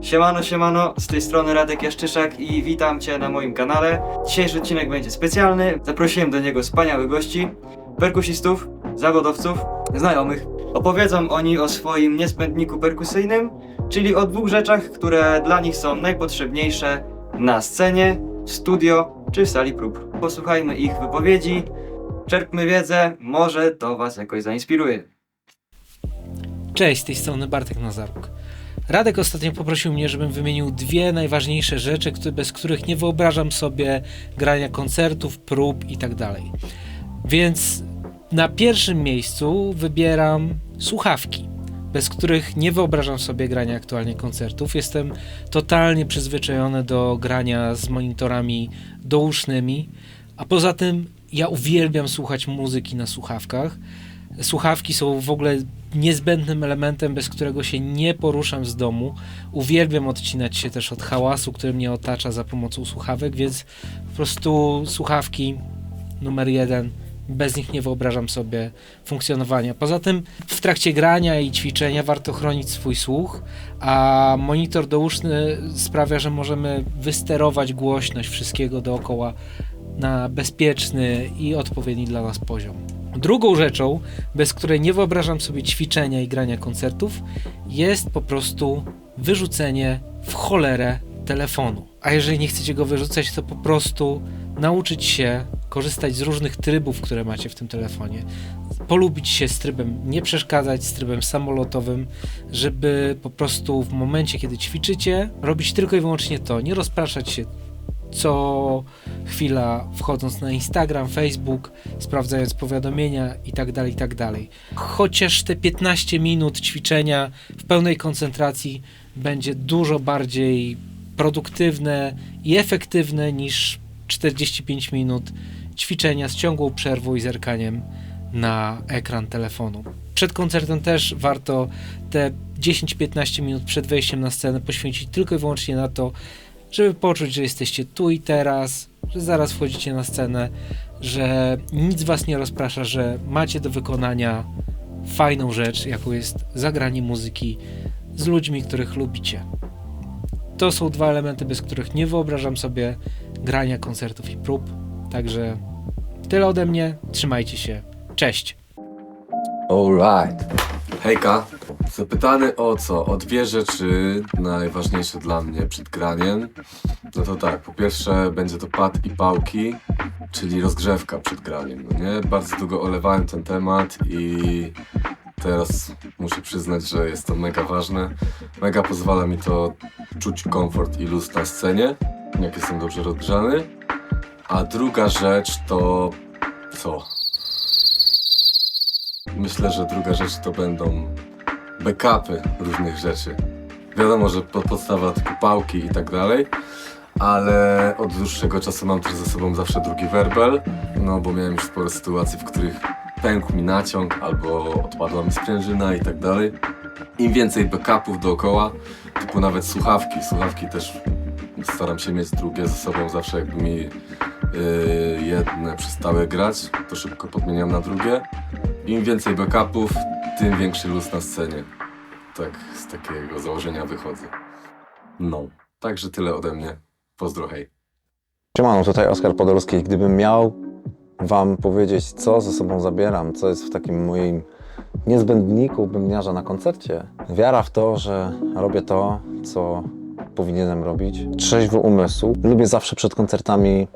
Siemano, siemano, z tej strony Radek Jaszczyszak i witam Cię na moim kanale. Dzisiejszy odcinek będzie specjalny. Zaprosiłem do niego wspaniałych gości, perkusistów, zawodowców, znajomych. Opowiedzą oni o swoim niezbędniku perkusyjnym, czyli o dwóch rzeczach, które dla nich są najpotrzebniejsze na scenie, w studio czy w sali prób. Posłuchajmy ich wypowiedzi, czerpmy wiedzę, może to Was jakoś zainspiruje. Cześć, z tej strony Bartek Nazaruk. Radek ostatnio poprosił mnie, żebym wymienił dwie najważniejsze rzeczy, bez których nie wyobrażam sobie grania koncertów, prób itd. Więc na pierwszym miejscu wybieram słuchawki, bez których nie wyobrażam sobie grania aktualnie koncertów. Jestem totalnie przyzwyczajony do grania z monitorami dousznymi, a poza tym ja uwielbiam słuchać muzyki na słuchawkach. Słuchawki są w ogóle niezbędnym elementem, bez którego się nie poruszam z domu. Uwielbiam odcinać się też od hałasu, który mnie otacza za pomocą słuchawek, więc po prostu słuchawki numer jeden. Bez nich nie wyobrażam sobie funkcjonowania. Poza tym w trakcie grania i ćwiczenia warto chronić swój słuch, a monitor douszny sprawia, że możemy wysterować głośność wszystkiego dookoła na bezpieczny i odpowiedni dla nas poziom. Drugą rzeczą, bez której nie wyobrażam sobie ćwiczenia i grania koncertów, jest po prostu wyrzucenie w cholerę telefonu. A jeżeli nie chcecie go wyrzucać, to po prostu nauczyć się korzystać z różnych trybów, które macie w tym telefonie. Polubić się z trybem nie przeszkadzać, z trybem samolotowym, żeby po prostu w momencie, kiedy ćwiczycie, robić tylko i wyłącznie to, nie rozpraszać się co chwila wchodząc na Instagram, Facebook, sprawdzając powiadomienia i tak dalej, i tak. Chociaż te 15 minut ćwiczenia w pełnej koncentracji będzie dużo bardziej produktywne i efektywne niż 45 minut ćwiczenia z ciągłą przerwą i zerkaniem na ekran telefonu. Przed koncertem też warto te 10-15 minut przed wejściem na scenę poświęcić tylko i wyłącznie na to, żeby poczuć, że jesteście tu i teraz, że zaraz wchodzicie na scenę, że nic was nie rozprasza, że macie do wykonania fajną rzecz, jaką jest zagranie muzyki z ludźmi, których lubicie. To są dwa elementy, bez których nie wyobrażam sobie grania koncertów i prób. Także tyle ode mnie. Trzymajcie się. Cześć. Alright. Hejka. Zapytany o co? O dwie rzeczy najważniejsze dla mnie przed graniem. No to tak, po pierwsze będzie to pad i pałki, czyli rozgrzewka przed graniem, no nie? Bardzo długo olewałem ten temat i teraz muszę przyznać, że jest to mega ważne. Mega pozwala mi to czuć komfort i luz na scenie, jak jestem dobrze rozgrzany. A druga rzecz to co? Myślę, że druga rzecz to będą backupy różnych rzeczy. Wiadomo, że pod podstawa typu pałki i tak dalej, ale od dłuższego czasu mam też ze sobą zawsze drugi werbel, no bo miałem już sporo sytuacji, w których pękł mi naciąg albo odpadła mi sprężyna i tak dalej. Im więcej backupów dookoła, typu nawet słuchawki, słuchawki też staram się mieć drugie ze sobą zawsze jakby mi yy, jedne przestały grać, to szybko podmieniam na drugie. Im więcej backupów, tym większy luz na scenie. Tak z takiego założenia wychodzę. No, także tyle ode mnie. Pozdro, hej. Siemano, tutaj Oskar Podolski. Gdybym miał Wam powiedzieć, co ze sobą zabieram, co jest w takim moim niezbędniku bębniarza na koncercie, wiara w to, że robię to, co powinienem robić, trzeźwy umysł. Lubię zawsze przed koncertami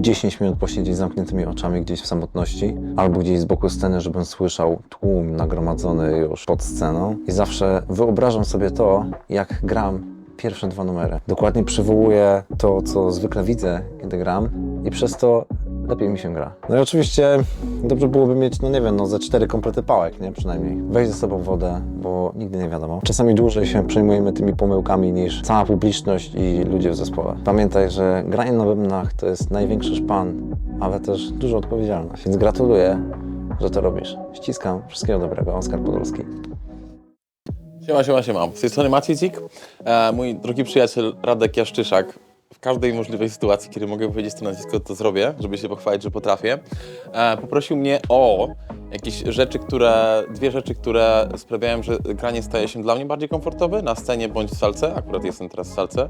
10 minut posiedzieć z zamkniętymi oczami gdzieś w samotności albo gdzieś z boku sceny, żebym słyszał tłum nagromadzony już pod sceną i zawsze wyobrażam sobie to, jak gram pierwsze dwa numery. Dokładnie przywołuję to, co zwykle widzę, kiedy gram i przez to lepiej mi się gra. No i oczywiście dobrze byłoby mieć, no nie wiem, no ze cztery komplety pałek, nie? Przynajmniej. Weź ze sobą wodę, bo nigdy nie wiadomo. Czasami dłużej się przejmujemy tymi pomyłkami niż cała publiczność i ludzie w zespole. Pamiętaj, że granie na bębnach to jest największy szpan, ale też duża odpowiedzialność. Więc gratuluję, że to robisz. Ściskam. Wszystkiego dobrego. Oskar Podolski. Siema, siema, siema. Z tej strony Maciej Zik. E, mój drogi przyjaciel Radek Jaszczyszak w każdej możliwej sytuacji, kiedy mogę powiedzieć to nazwisko, to zrobię, żeby się pochwalić, że potrafię. E, poprosił mnie o jakieś rzeczy, które, dwie rzeczy, które sprawiają, że granie staje się dla mnie bardziej komfortowe na scenie bądź w salce. Akurat jestem teraz w salce.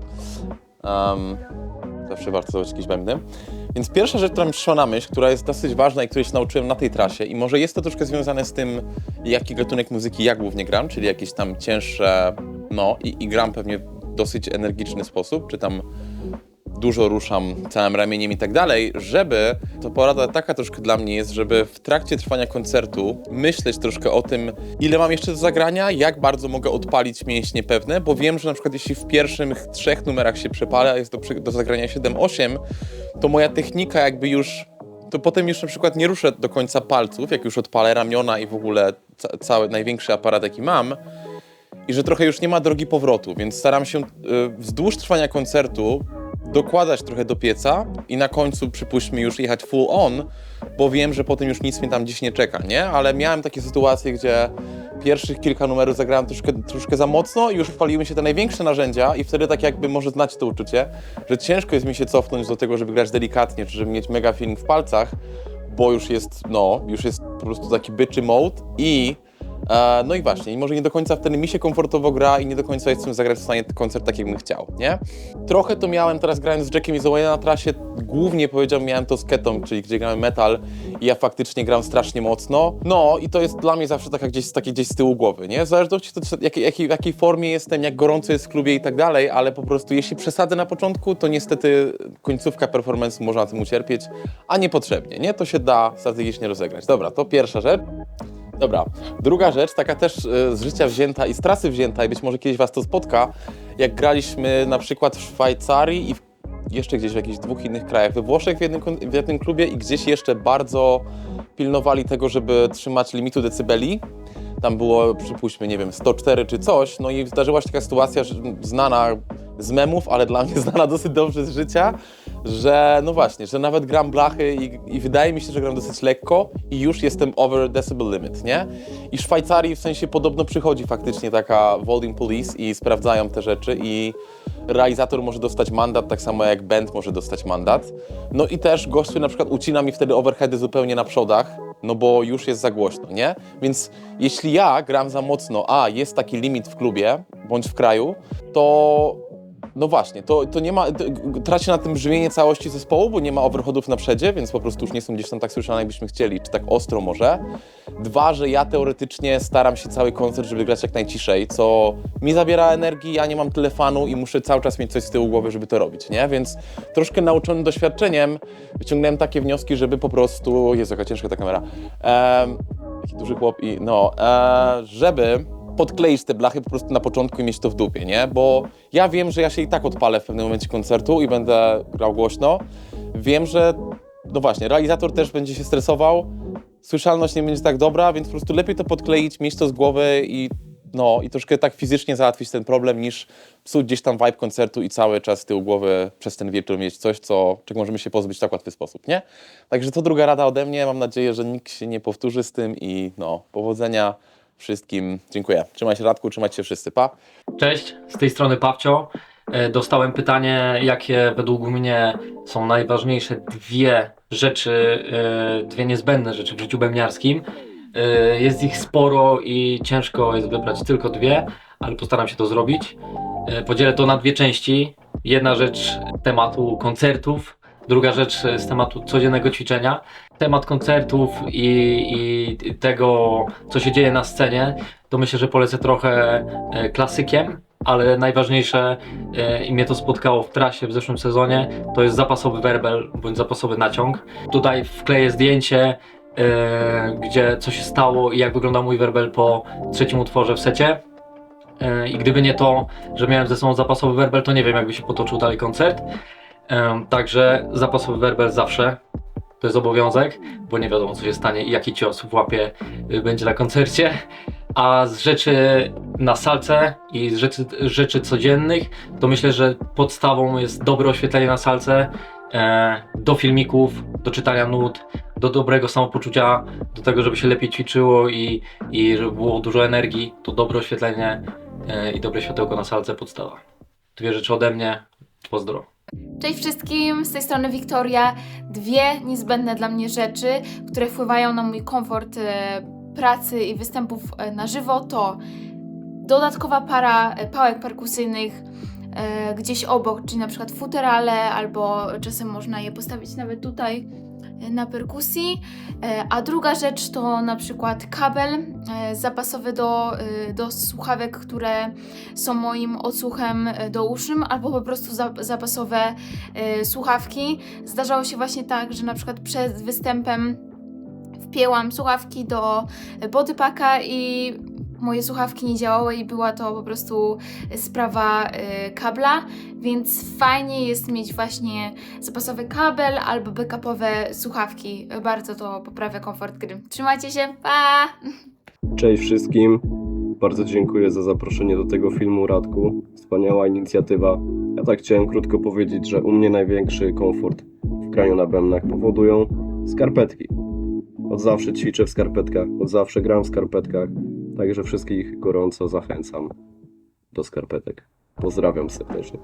Um, zawsze warto zobaczyć jakieś bębny. Więc pierwsza rzecz, która mi przyszła na myśl, która jest dosyć ważna i której się nauczyłem na tej trasie i może jest to troszkę związane z tym, jaki gatunek muzyki ja głównie gram, czyli jakieś tam cięższe, no i, i gram pewnie w dosyć energiczny sposób, czy tam dużo ruszam całym ramieniem i tak dalej, żeby, to porada taka troszkę dla mnie jest, żeby w trakcie trwania koncertu myśleć troszkę o tym, ile mam jeszcze do zagrania, jak bardzo mogę odpalić mięśnie pewne, bo wiem, że na przykład jeśli w pierwszych trzech numerach się przepala, jest do, do zagrania 7-8, to moja technika jakby już to potem już na przykład nie ruszę do końca palców, jak już odpalę ramiona i w ogóle ca- cały największy aparat jaki mam, i że trochę już nie ma drogi powrotu, więc staram się y, wzdłuż trwania koncertu dokładać trochę do pieca i na końcu przypuśćmy już jechać full on, bo wiem, że potem już nic mnie tam dziś nie czeka, nie? Ale miałem takie sytuacje, gdzie pierwszych kilka numerów zagrałem troszkę, troszkę za mocno i już wpaliły się te największe narzędzia i wtedy tak jakby może znać to uczucie, że ciężko jest mi się cofnąć do tego, żeby grać delikatnie, czy żeby mieć mega feeling w palcach, bo już jest, no, już jest po prostu taki byczy mode i E, no i właśnie, i może nie do końca wtedy mi się komfortowo gra i nie do końca jestem zagrać w stanie koncert tak, jakbym chciał, nie? Trochę to miałem teraz grając z Jackiem i Zoe na trasie, głównie powiedziałbym miałem to z Ketą, czyli gdzie grałem metal i ja faktycznie gram strasznie mocno. No i to jest dla mnie zawsze taka gdzieś, takie gdzieś z tyłu głowy, nie? W zależności od jakiej, jakiej, w jakiej formie jestem, jak gorąco jest w klubie i tak dalej, ale po prostu jeśli przesadzę na początku, to niestety końcówka performance może na tym ucierpieć, a niepotrzebnie, nie? To się da strategicznie rozegrać. Dobra, to pierwsza rzecz. Dobra, druga rzecz, taka też e, z życia wzięta i z trasy wzięta i być może kiedyś Was to spotka, jak graliśmy na przykład w Szwajcarii i w, jeszcze gdzieś w jakichś dwóch innych krajach, we Włoszech w jednym, w jednym klubie i gdzieś jeszcze bardzo pilnowali tego, żeby trzymać limitu decybeli. Tam było, przypuśćmy, nie wiem, 104 czy coś, no i zdarzyła się taka sytuacja, że znana z memów, ale dla mnie znana dosyć dobrze z życia, że no właśnie, że nawet gram blachy i, i wydaje mi się, że gram dosyć lekko i już jestem over decibel limit, nie? I Szwajcarii w sensie podobno przychodzi faktycznie taka volume police i sprawdzają te rzeczy i realizator może dostać mandat, tak samo jak band może dostać mandat. No i też gościu na przykład ucina mi wtedy overheady zupełnie na przodach, no bo już jest za głośno, nie? Więc jeśli ja gram za mocno, a jest taki limit w klubie bądź w kraju, to no właśnie, to, to nie ma, to, traci na tym brzmienie całości zespołu, bo nie ma overheadów na przedzie, więc po prostu już nie są gdzieś tam tak słyszane, jakbyśmy chcieli, czy tak ostro może. Dwa, że ja teoretycznie staram się cały koncert, żeby grać jak najciszej, co mi zabiera energii, ja nie mam tyle fanu i muszę cały czas mieć coś z tyłu głowy, żeby to robić, nie? Więc troszkę nauczony doświadczeniem wyciągnąłem takie wnioski, żeby po prostu, Jezu, jaka ciężka ta kamera, Em, taki duży chłop i no, e, żeby podkleić te blachy po prostu na początku i mieć to w dupie, nie? Bo ja wiem, że ja się i tak odpalę w pewnym momencie koncertu i będę grał głośno. Wiem, że no właśnie, realizator też będzie się stresował, słyszalność nie będzie tak dobra, więc po prostu lepiej to podkleić, mieć to z głowy i no i troszkę tak fizycznie załatwić ten problem, niż psuć gdzieś tam vibe koncertu i cały czas z tyłu głowy przez ten wieczór mieć coś, co, czego możemy się pozbyć w tak łatwy sposób, nie? Także to druga rada ode mnie. Mam nadzieję, że nikt się nie powtórzy z tym i no, powodzenia wszystkim. Dziękuję. Trzymaj się Radku, trzymajcie się wszyscy. Pa. Cześć, z tej strony Pawcio. E, Dostałem pytanie, jakie według mnie są najważniejsze dwie rzeczy, e, dwie niezbędne rzeczy w życiu bębniarskim. E, Jest ich sporo i ciężko jest wybrać tylko dwie, ale postaram się to zrobić. Podzielę to na dwie części. Jedna rzecz tematu koncertów, druga rzecz e, z tematu codziennego ćwiczenia. Temat koncertów i, i tego, co się dzieje na scenie, to myślę, że polecę trochę e, klasykiem, ale najważniejsze e, i mnie to spotkało w trasie w zeszłym sezonie, to jest zapasowy werbel bądź zapasowy naciąg. Tutaj wkleję zdjęcie, gdzie co się stało i jak wygląda mój werbel po trzecim utworze w secie. I gdyby nie to, że miałem ze sobą zapasowy werbel, to nie wiem, jakby się potoczył dalej koncert. Także zapasowy werbel zawsze. To jest obowiązek, bo nie wiadomo, co się stanie i jaki cios w łapie y, będzie na koncercie. A z rzeczy na salce i z rzeczy, rzeczy codziennych, to myślę, że podstawą jest dobre oświetlenie na salce, e, do filmików, do czytania nut, do dobrego samopoczucia, do tego, żeby się lepiej ćwiczyło i, i żeby było dużo energii, to dobre oświetlenie e, i dobre światełko na salce podstawa. Dwie rzeczy ode mnie, pozdro. Cześć wszystkim, z tej strony Wiktoria. Dwie niezbędne dla mnie rzeczy, które wpływają na mój komfort e, pracy i występów e, na żywo to dodatkowa para e, pałek perkusyjnych gdzieś obok, czyli na przykład futerale, albo czasem można je postawić nawet tutaj e, na perkusji. E, A druga rzecz to na przykład kabel e, zapasowy do, e, do słuchawek, które są moim odsłuchem e, do uszym, albo po prostu za, zapasowe e, słuchawki. Zdarzało się właśnie tak, że na przykład przed występem wpięłam słuchawki do bodypaka i moje słuchawki nie działały i była to po prostu sprawa e, kabla, więc fajnie jest mieć właśnie zapasowy kabel albo backupowe słuchawki. Bardzo to poprawia komfort gry. Trzymajcie się, pa! Cześć wszystkim. Bardzo dziękuję za zaproszenie do tego filmu Radku. Wspaniała inicjatywa. Ja tak chciałem krótko powiedzieć, że u mnie największy komfort w graniu na bębnach powodują skarpetki. Od zawsze ćwiczę w skarpetkach, od zawsze gram w skarpetkach, także wszystkich gorąco zachęcam do skarpetek. Pozdrawiam serdecznie.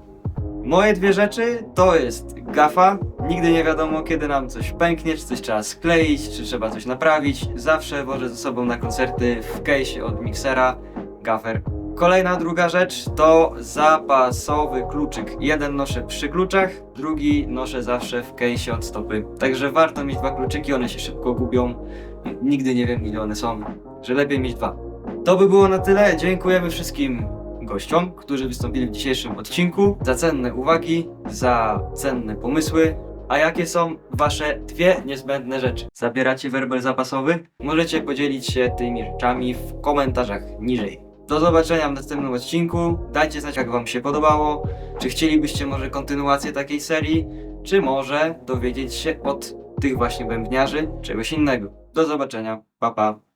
Moje dwie rzeczy to jest gafa. Nigdy nie wiadomo, kiedy nam coś pęknie, czy coś trzeba skleić, czy trzeba coś naprawić. Zawsze wożę ze sobą na koncerty w case'ie od miksera gafer. Kolejna druga rzecz to zapasowy kluczyk. Jeden noszę przy kluczach, drugi noszę zawsze w case'ie od stopy. Także warto mieć dwa kluczyki, one się szybko gubią. Nigdy nie wiem ile one są, że lepiej mieć dwa. To by było na tyle. Dziękujemy wszystkim gościom, którzy wystąpili w dzisiejszym odcinku, za cenne uwagi, za cenne pomysły. A jakie są Wasze dwie niezbędne rzeczy? Zabieracie werbel zapasowy? Możecie podzielić się tymi rzeczami w komentarzach niżej. Do zobaczenia w następnym odcinku. Dajcie znać, jak Wam się podobało. Czy chcielibyście może kontynuację takiej serii, czy może dowiedzieć się od tych właśnie bębniarzy czegoś innego. Do zobaczenia. Pa pa.